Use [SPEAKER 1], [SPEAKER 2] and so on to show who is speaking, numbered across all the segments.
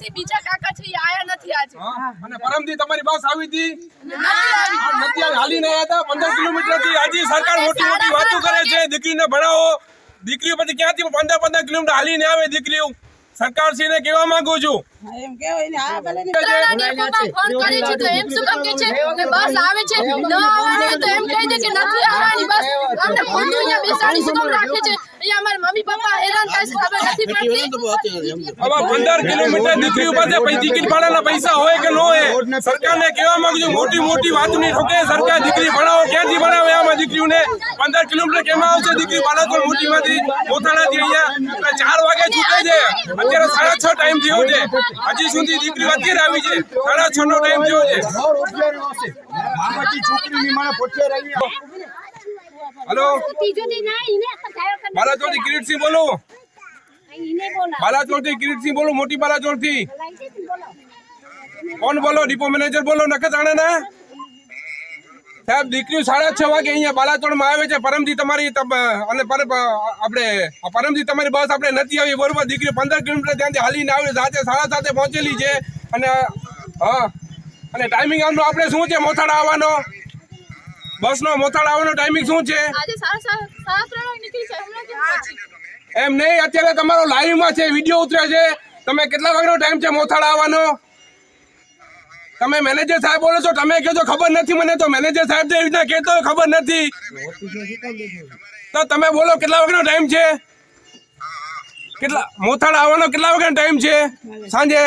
[SPEAKER 1] થી બીજા કાકા છે આયા નથી આજે.
[SPEAKER 2] અને પરમથી તમારી બસ આવી હતી?
[SPEAKER 1] નથી આવી.
[SPEAKER 2] હાલી આવ્યા હતા? પંદર કિલોમીટરથી આજે સરકાર મોટી મોટી વાતો કરે છે દીકરીને ભણાવો. દીકરીઓ પછી ક્યાંથી પંદર પંદર કિલોમીટર હાલીને આવે દીકરીઓ? સરકાર શ્રીને કહેવા માંગુ છું.
[SPEAKER 3] એમ કેવાય ને આ ભલે ને
[SPEAKER 1] ત્રણ વાગે ફોન કરે છે તો એમ શું કામ કે છે કે બસ આવે છે ન આવવાની હોય તો એમ કહી દે કે નથી આવવાની બસ. અમને ખોટું અહીંયા બેસાડી શું કામ રાખે છે. અહીંયા અમારા મમ્મી પપ્પા હેરાન થાય
[SPEAKER 2] આવા પંદર કિલોમીટર દીકરી પાસે ટિકિટ ભાડાના પૈસા હોય કે ન હોય સરકારને કહેવા માંગુ છું મોટી મોટી વાતની ઠોકે સરકાર દીકરી ભણાવો ક્યાંથી ભણાવે આમાં દીકરીઓને? પંદર કિલોમીટર કેમ આવશે દીકરી? બાળકો મોટીમાંથી મોથાણાથી અહીંયા ચાર વાગે છૂટે છે. અત્યારે સાડા છ ટાઈમ થયો છે. હજી સુધી દીકરી અત્યારે આવી છે. સાડા છ નો ટાઈમ થયો છે. હલો બાલાચોરથી કિરીટસિંહ બોલું. બાલાચોરથી કિરીટસિંહ બોલું મોટી બાલાચોરથી કોણ બોલો? ડિપો મેનેજર બોલો નખત્રાણાના સાહેબ દીકરી સાડા છ વાગે અહીંયા બાલાચોરમાં આવે છે. પરમથી તમારી તમ- અને પર આપણે પરમજી પરમથી તમારી બસ આપણે નથી આવી. બરોબર દીકરી પંદર કિલોમીટર ત્યાંથી હાલીને આવે સાથે સાડા સાતે પહોંચેલી છે. અને હા. અને ટાઈમિંગ આમનો આપણે શું છે? મોથાડા આવવાનો. બસનો મોથાડા આવવાનો ટાઈમિંગ શું છે?
[SPEAKER 1] આજે સાડા સાત ત્રણ નીકળી છે હમણાં કેમ પહોંચી
[SPEAKER 2] એમ નહીં, અત્યારે તમારો લાઈવમાં છે વીડિયો ઉતરે છે. તમે કેટલા વાગ્યાનો ટાઈમ છે મોથાડા આવવાનો? તમે મેનેજર સાહેબ બોલો છો, તમે કહો ખબર નથી મને તો મેનેજર સાહેબ જે રીતના કહેતો ખબર નથી. તો તમે બોલો કેટલા વાગ્યાનો ટાઈમ છે? કેટલા મોથાડા આવવાનો કેટલા વાગ્યાનો ટાઈમ છે? સાંજે?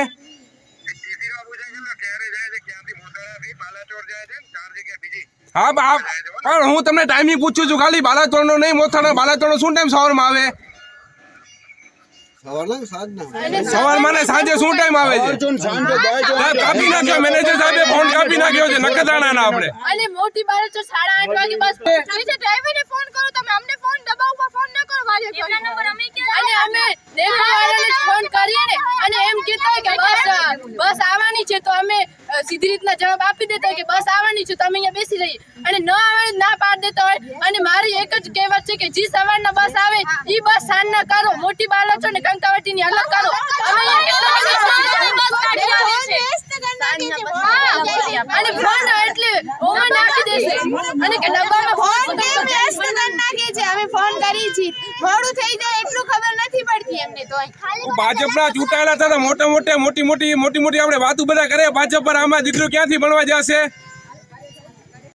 [SPEAKER 2] હા પણ હું તમને ટાઈમિંગ પૂછું છું ખાલી. બાલાતોડનો નહીં મોથાડા બાલાતોડનો શું ટાઈમ સવારમાં આવે? સવારમાં ને સાંજે શું ટાઈમ આવે છે? કાપી નાખ્યો મેનેજર સાહેબે ફોન કાપી નાખ્યો છે નખત્રાણાના આપણે.
[SPEAKER 1] અને મોટી બારે તો સાડા આઠ વાગે બસ પહોંચી છે. ડ્રાઈવરને ફોન કરો તમે અમને ફોન દબાવવા ફોન ન કરો વારે ઘડી. અને અમે ડેલીવાળાને જ ફોન કરીએ ને. અને એમ કહેતા કે બસ બસ આવવાની છે તો અમે સીધી રીતના જવાબ આપી દેતા હોય કે બસ આવવાની છું તમે અહીંયા બેસી રહી અને ન આવવાની ના પાડ દેતા હોય. અને મારી એક જ કહેવત છે કે જે સવારના બસ આવે એ બસ સાંજના કરો. મોટી બાળકો ને કંકાવટીની અલગ કરો. અને ફોન એટલે ઓમાં નાખી દેશે. અને કે ડબ્બામાં ફોન
[SPEAKER 4] કરી છે? અમે ફોન કરી છીએ. મોડું થઈ જાય એટલું ખબર નથી એમને તો
[SPEAKER 2] ભાજપના ચૂંટાયેલા હતા મોટા મોટા મોટી મોટી મોટી મોટી આપણે વાતો બધા કરે ભાજપ પર આમાં દીકરો ક્યાંથી ભણવા જશે?